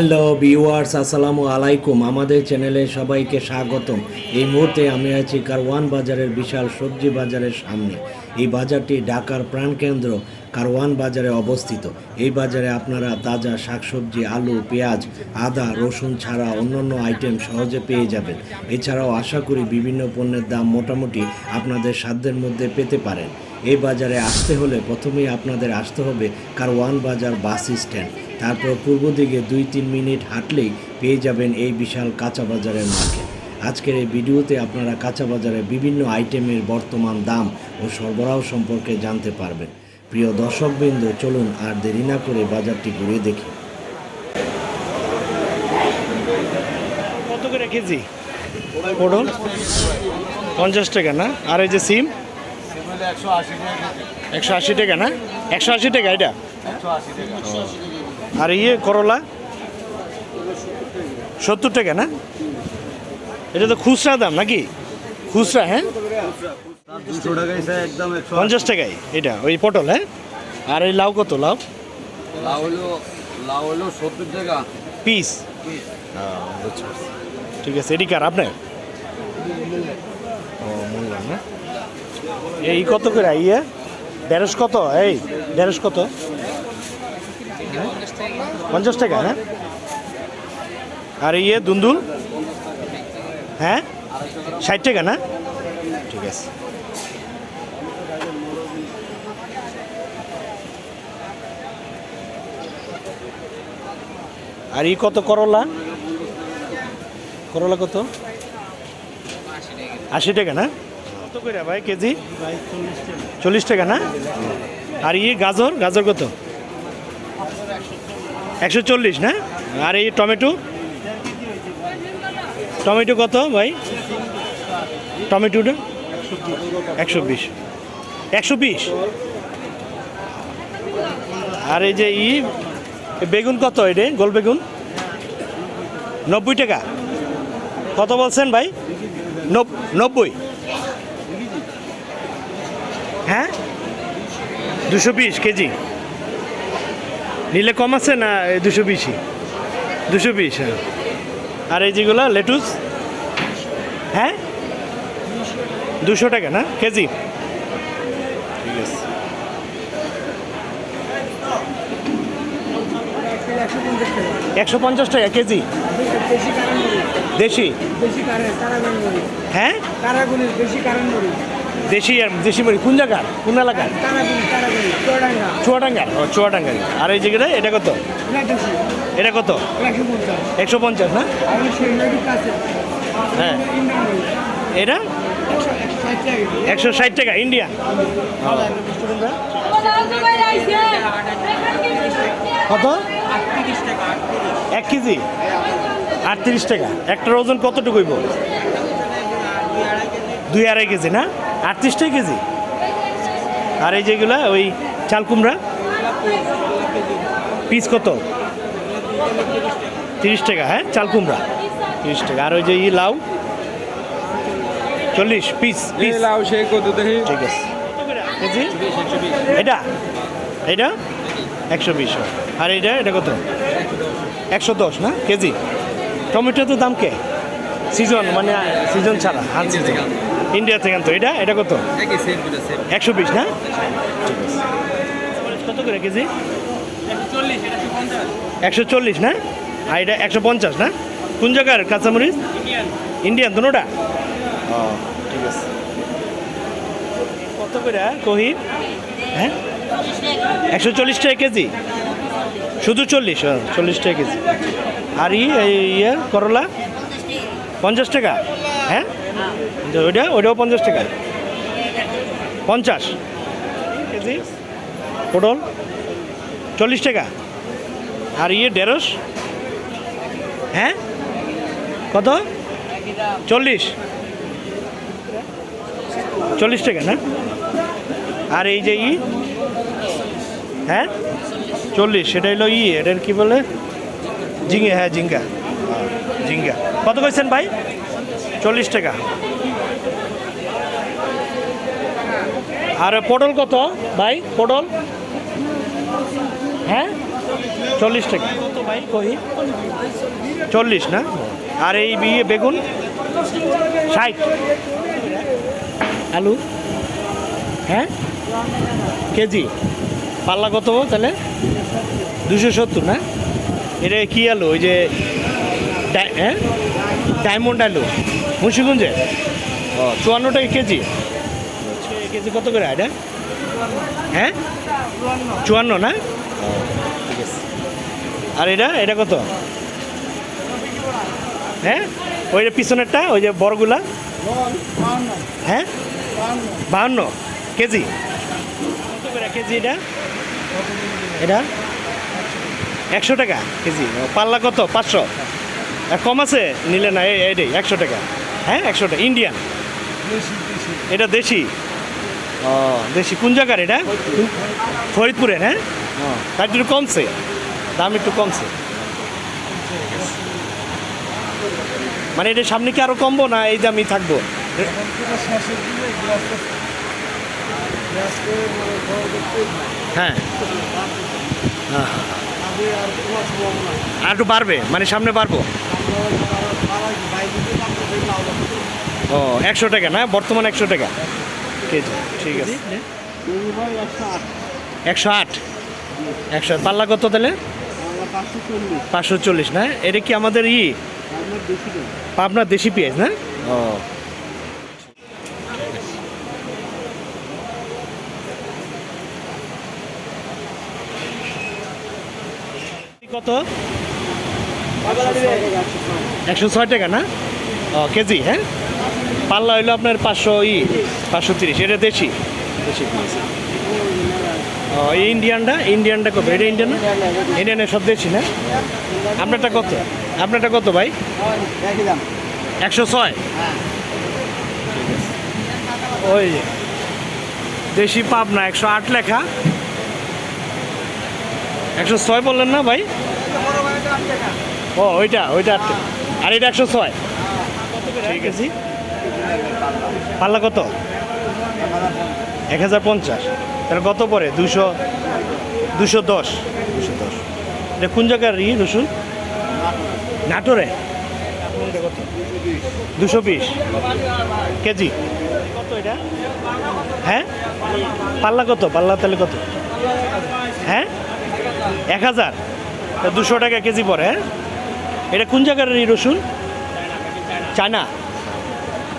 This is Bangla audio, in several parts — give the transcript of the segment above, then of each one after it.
হ্যালো ভিউয়ার্স, আসসালামু আলাইকুম। আমাদের চ্যানেলে সবাইকে স্বাগতম। এই মুহূর্তে আমি আছি কারওয়ান বাজারের বিশাল সবজি বাজারের সামনে। এই বাজারটি ঢাকার প্রাণকেন্দ্র কারওয়ান বাজারে অবস্থিত। এই বাজারে আপনারা তাজা শাকসবজি, আলু, পেঁয়াজ, আদা, রসুন ছাড়া অন্যান্য আইটেম সহজে পেয়ে যাবেন। এছাড়াও আশা করি বিভিন্ন পণ্যের দাম মোটামুটি আপনাদের সাধ্যের মধ্যে পেতে পারেন। এই বাজারে আসতে হলে প্রথমেই আপনাদের আসতে হবে কারওয়ান বাজার বাস স্ট্যান্ড। তারপর পূর্ব দিকে দুই তিন মিনিট হাঁটলেই পেয়ে যাবেন এই বিশাল কাঁচা বাজারের মার্কেট। আজকের এই ভিডিওতে আপনারা কাঁচা বাজারে বিভিন্ন আইটেমের বর্তমান দাম ও সরবরাহ সম্পর্কে জানতে পারবেন। প্রিয় দর্শকবৃন্দ চলুন আর দেরি না করে বাজারটি ঘুরে দেখি। কত করে কেজি? পটল? পঞ্চাশ টাকা না? আর এই যে সিম? একশো আশি টাকা না? একশো আশি টাকা এটা? আর ইয়ে করলা? সত্তর টাকা না? এটা তো খুচরা দাম নাকি? খুচরা হ্যাঁ? পঞ্চাশ টাকায় এটা ওই পটল হ্যাঁ? আর এই লাউ কত লাউ? লাউ হলো লাউ হলো সত্তর টাকা। পিস? ঠিক আছে এটি কার আপনার? ও না? এই কত করে ইয়ে? ঢেঁড়স কত? এই ঢেঁড়স কত? পঞ্চাশ টাকা হ্যাঁ? আর ইয়ে দুন্দুল? হ্যাঁ? ষাট টাকা না? ঠিক আছে। আর ই কত করলা? করলা কত? আশি টাকা না? কত করে ভাই কেজি? চল্লিশ টাকা না? আর ই গাজর? গাজর কত? একশো চল্লিশ, না? আর এই টমেটো? টমেটো কত ভাই? টমেটোটা? একশো বিশ। একশো বিশ? আর এই যে ই, বেগুন কত এটা? গোল বেগুন? নব্বই টাকা। কত বলছেন ভাই? নব্বই। হ্যাঁ? দুশো বিশ কেজি। নিলে কম আছে না দুশো বিশই দুশো বিশ হ্যাঁ। আর এই যেগুলো লেটুস? হ্যাঁ? দুশো টাকা না? কেজি? ঠিক আছে। একশো পঞ্চাশ টাকা কেজি? দেশি? হ্যাঁ? দেশি দেশি মরি কোন জায়গার? কোন এলাকার? চুয়াডাঙ্গার। ও, চুয়াডাঙ্গার। আর এই জায়গাটা এটা কত? এটা কত? একশো পঞ্চাশ, না? হ্যাঁ। এটা? একশো ষাট টাকা ইন্ডিয়া কত? এক কেজি? আটত্রিশ টাকা। একটার ওজন কতটুকু হইব? দুই আড়াই কেজি না? আটত্রিশটাই কেজি? আর এই যেগুলা ওই চাল কুমড়া? পিস কত? তিরিশ টাকা হ্যাঁ? চাল কুমড়া? তিরিশ টাকা। আর ওই যে ই লাউ? চল্লিশ পিস পিস। লাউ কত ঠিক আছে। কেজি? এটা? এটা? একশো বিশ। আর এটা এটা কত? একশো দশ না? কেজি? টমেটো তো দাম কে? সিজন মানে সিজন ছাড়া আন সিজন। ইন্ডিয়া থেকে আনতো। এটা? এটা কত? একশো বিশ না? ঠিক আছে কত করে কেজি? একশো চল্লিশ না? আর এটা একশো পঞ্চাশ না? কোন জায়গার কাঁচামরিচ? ইন্ডিয়ান। তো ও ঠিক আছে। কত করে কহি? হ্যাঁ? একশো চল্লিশ টাকা কেজি? শুধু চল্লিশ ও, চল্লিশ টাকা কেজি। আর ইয়ে করলা? পঞ্চাশ টাকা? হ্যাঁ? ওইটা ওইটাও পঞ্চাশ টাকা। পঞ্চাশ। কেজি? পটল চল্লিশ টাকা। আর ইয়ে ঢেঁড়স? হ্যাঁ? কত? চল্লিশ। চল্লিশ টাকা না? আর এই যে ই? হ্যাঁ? চল্লিশ সেটা হলো ই এটার কি বলে? ঝিঙ্গা হ্যাঁ ঝিঙ্গা। ঝিঙ্গা। কত কইছেন ভাই? চল্লিশ টাকা। আর পটল কত ভাই? পটল? হ্যাঁ? চল্লিশ টাকা। চল্লিশ না? আর এই বিয়ে বেগুন? ষাট। আলু? হ্যাঁ? কেজি। পাল্লা কত তাহলে? দুশো সত্তর না? এটা কি আলু? ওই যে হ্যাঁ? ডায়মন্ড আলু। মুন্সিগঞ্জে? ও চুয়ান্ন টাকা কেজি। কেজি কত করে এটা হ্যাঁ? চুয়ান্ন না? ঠিক আছে আর এটা? এটা কত? হ্যাঁ? ওই যে পিছনেরটা ওই যে বড়গুলা? হ্যাঁ? বাহান্ন কেজি। কত করে কেজি এটা? এটা? একশো টাকা কেজি। পাল্লা কত? পাঁচশো। কম আছে? নিলে না এই এইটাই একশো টাকা। হ্যাঁ একশোটা ইন্ডিয়ান এটা দেশি। ও, দেশি। কোন জায়গার এটা? ফরিদপুরের হ্যাঁ? তার একটু কমছে। দাম একটু কমছে। মানে এটা সামনে কি আরও কমবো না এই দামই থাকব? হ্যাঁ। হ্যাঁ আর একটু বাড়বে? মানে সামনে বাড়বো? ও একশো টাকা না? বর্তমান একশো টাকা। কেজি ঠিক আছে। একশো আট? একশো আট। পাল্লা কত তাহলে? পাঁচশো চল্লিশ না? এটা কি আমাদের ই? আপনার দেশি পেঁয়াজ না? ও। কত? একশো ছয় টাকা না? ও, কেজি হ্যাঁ? পাল্লা হইল আপনার পাঁচশো ই, পাঁচশো তিরিশ, এটা দেশি? দেশি ও, এই ইন্ডিয়ানটা? ইন্ডিয়ানটা কত? এটা ইন্ডিয়ান ইন্ডিয়ানের সব দেশি না? আপনারটা কত? আপনারটা কত ভাই? একশো ছয়? ওই। দেশি পাবনা, একশো আট লেখা। একশো ছয় বললেন না ভাই? ও, ওইটা ওইটা আর এটা একশো ছয়। ঠিক আছে। পাল্লা কত? এক হাজার পঞ্চাশ। তাহলে কত পরে দুশো দুশো দশ। দুশো দশ। এটা কোন জায়গার ই, রসুন? নাটোরে। দুশো বিশ। কেজি? কত এটা? হ্যাঁ? পাল্লা কত? পাল্লা তাহলে কত? হ্যাঁ? এক হাজার। দুশো টাকা কেজি পরে হ্যাঁ? এটা কোন জায়গার এই রসুন? চায়না।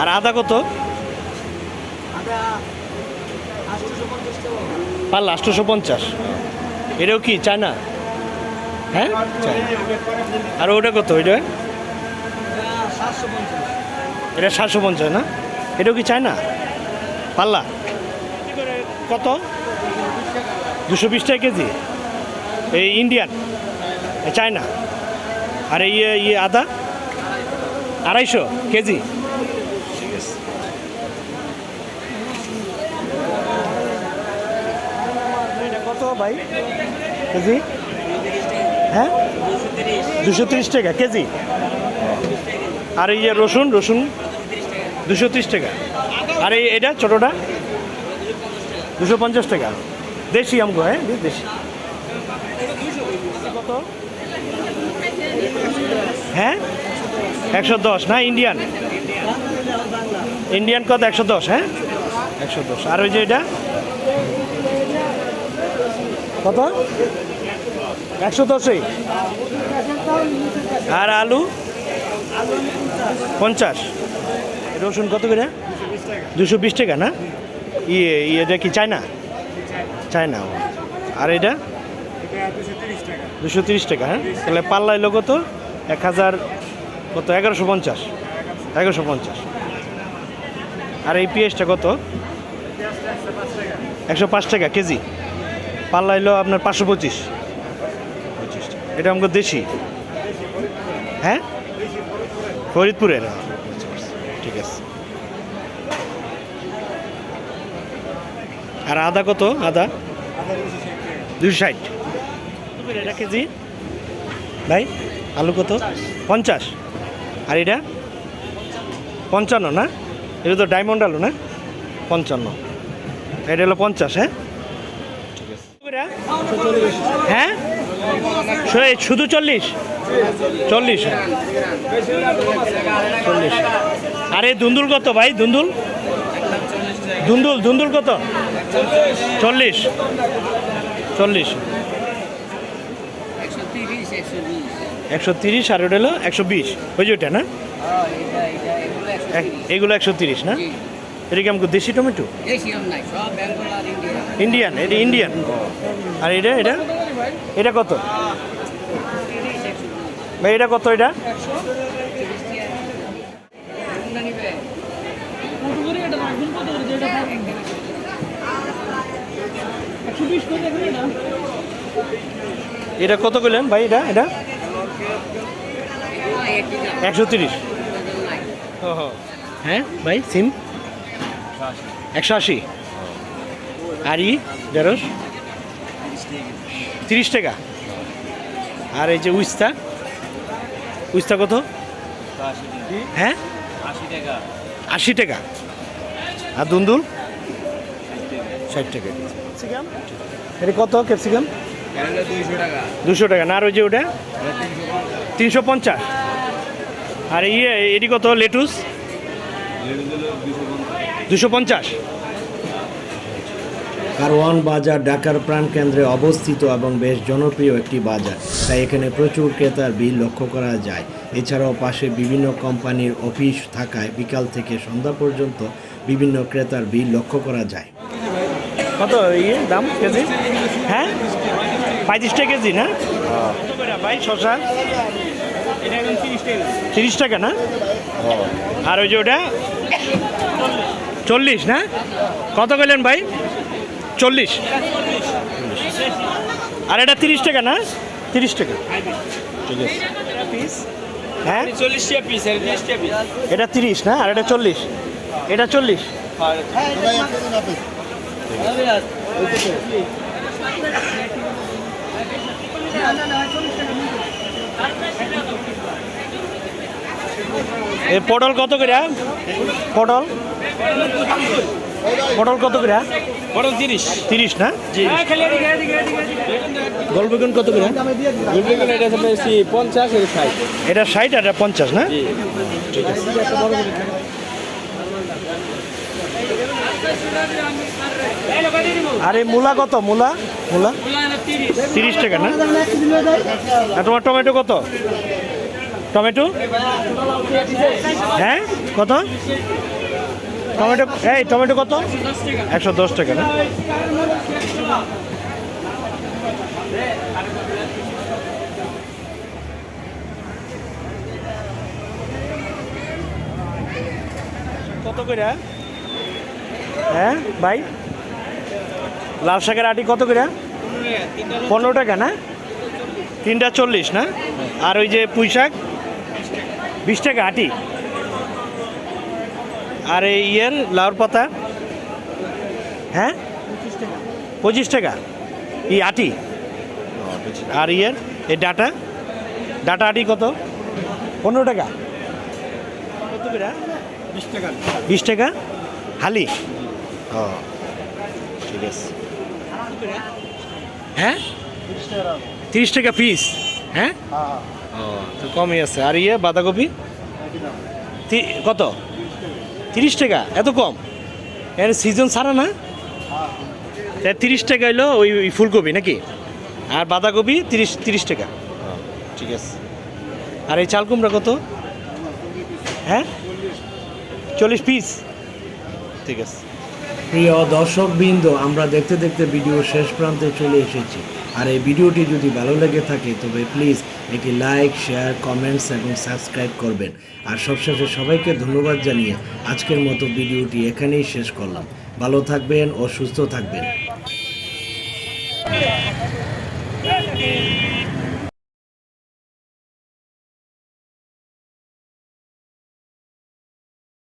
আর আদা কত? পাল্লা আটশোশো পঞ্চাশ। এটাও কি, চায়না? হ্যাঁ? আর ওটা কত ওইটা এটা সাতশো পঞ্চাশ, না? এটাও কি চায়না? পাল্লা কত? দুশো বিশ টাকা কেজি। এই ইন্ডিয়ান। চায়না। আর ইয়ে ইয়ে আদা? আড়াইশো কেজি। ঠিক আছে কত ভাই? কেজি? হ্যাঁ? দুশো তিরিশ টাকা কেজি। আর এই যে রসুন রসুন দুশো তিরিশ টাকা। আর এই এটা ছোটোটা দুশো পঞ্চাশ টাকা। দেশি আমগো হ্যাঁ? দেশি। কত? হ্যাঁ? একশো দশ, না ইন্ডিয়ান ইন্ডিয়ান কত? একশো দশ হ্যাঁ? একশো দশ। আর ওই যে এটা? কত? একশো দশই? আর আলু? পঞ্চাশ। রসুন কত করে? দুশো বিশ টাকা, না? ইয়ে ইয়েটা কি, চায়না? চায়না। আর এটা? দুশো তিরিশ টাকা। হ্যাঁ? তাহলে পাল্লা এলো কত এক হাজার কত? এগারোশো পঞ্চাশ। এগারোশো পঞ্চাশ। আর এই পেঁয়াজটা কত? একশো পাঁচ টাকা কেজি। পাল্লা এলো আপনার পাঁচশো পঁচিশ। পঁচিশ। এটা আমাকে দেশি। হ্যাঁ? ফরিদপুরের। ঠিক আছে। আর আদা কত? আদা? দুশো ষাট। কেজি? ভাই, আলু কত? পঞ্চাশ। আর এটা? পঞ্চান্ন না? এটা তো ডায়মন্ড আলু না? পঞ্চান্ন। এটা হলো পঞ্চাশ হ্যাঁ? হ্যাঁ? শুধু চল্লিশ? চল্লিশ। চল্লিশ। আরে, দুন্দুল কত ভাই? দুন্দুল? দুন্দুল দুন্দুল কত? চল্লিশ। চল্লিশ একশো তিরিশ একশো বিশ একশো তিরিশ আর ওটা হলো একশো বিশ। ওই যে ওটা না? হ্যাঁ এগুলো একশো এক- তিরিশ না? এটা কি আমাকে দেশি টমেটো? ইন্ডিয়ান। এটা ইন্ডিয়ান। আর এটা এটা? এটা কত? ভাই এটা কত এটা? এটা কত করলেন ভাই এটা এটা? একশো তিরিশ। ওজন নাই হ্যাঁ ভাই সিম? একশো আশি। আর ই ঢেঁড়স? তিরিশ টাকা। আর এই যে উস্তা? উস্তা কত? হ্যাঁ? আশি টাকা। আর দুন্দুল? ষাট টাকা। ক্যাপসিকাম? এটা কত ক্যাপসিকাম? দুশো টাকা। না আর ওই যে ওটা? তিনশো পঞ্চাশ। আর ইয়ে এটি কত? লেটুস? দুশো পঞ্চাশ। কারওয়ান বাজার ঢাকার প্রাণকেন্দ্রে অবস্থিত এবং বেশ জনপ্রিয় একটি বাজার। তাই এখানে প্রচুর ক্রেতার ভিড় লক্ষ্য করা যায়। এছাড়াও পাশে বিভিন্ন কোম্পানির অফিস থাকায় বিকাল থেকে সন্ধ্যা পর্যন্ত বিভিন্ন ক্রেতার ভিড় লক্ষ্য করা যায়। কত ইয়ে দাম কেজি? হ্যাঁ? পঁয়ত্রিশ টাকা কেজি না? ভাই শশা তিরিশ টাকা। না? আর ওই যে ওটা? চল্লিশ না? কত করলেন ভাই? চল্লিশ। আর এটা তিরিশ টাকা না? তিরিশ টাকা। ঠিক হ্যাঁ? এটা তিরিশ না? আর এটা চল্লিশ। এটা চল্লিশ। এ পটল কত করে? পটল? পটল কত করে? বড় তিরিশ। তিরিশ না? গোলবেগুন কত করে? গুলবেগুন এটা পঞ্চাশ এর ষাট। এটা ষাট আর এটা পঞ্চাশ না? ঠিক আছে। আরে মূলা কত? মূলা? মূলা? তিরিশ টাকা না? আর তোমার টমেটো কত? টমেটো? হ্যাঁ? কত? টমেটো, এই, টমেটো কত? একশো দশ টাকা না? কত করে? হ্যাঁ ভাই? লাল শাকের আটি কত করে? পনেরো টাকা না? তিনটা চল্লিশ না? আর ওই যে পুঁই শাক? বিশ টাকা আটি। আর এই ইয়ের লাউর পাতা? হ্যাঁ? পঁচিশ টাকা। ই আটি। আর ইয়ের এই ডাটা? ডাটা আটি কত? পনেরো টাকা। কত করে? বিশ টাকা। বিশ টাকা? হালি। ও ঠিক আছে। হ্যাঁ? তিরিশ টাকা। পিস। হ্যাঁ। ও তো কমই আছে। আর ইয়ে বাঁধাকপি? তি- কত? তিরিশ টাকা? এত কম? এর সিজন ছাড়া না? তিরিশ টাকা হইল ওই ওই ফুলকপি নাকি? আর বাঁধাকপি তিরিশ তিরিশ টাকা। ঠিক আছে। আর এই চাল কুমড়া কত? হ্যাঁ? চল্লিশ পিস ঠিক আছে। প্রিয় দর্শকবৃন্দ আমরা দেখতে দেখতে ভিডিও শেষ প্রান্তে চলে এসেছি। আর এই ভিডিওটি যদি ভালো লেগে থাকে, তবে প্লিজ এটি লাইক শেয়ার কমেন্টস এবং সাবস্ক্রাইব করবেন। আর সবশেষে সবাইকে ধন্যবাদ জানিয়ে আজকের মতো ভিডিওটি এখানেই শেষ করলাম। ভালো থাকবেন ও সুস্থ থাকবেন।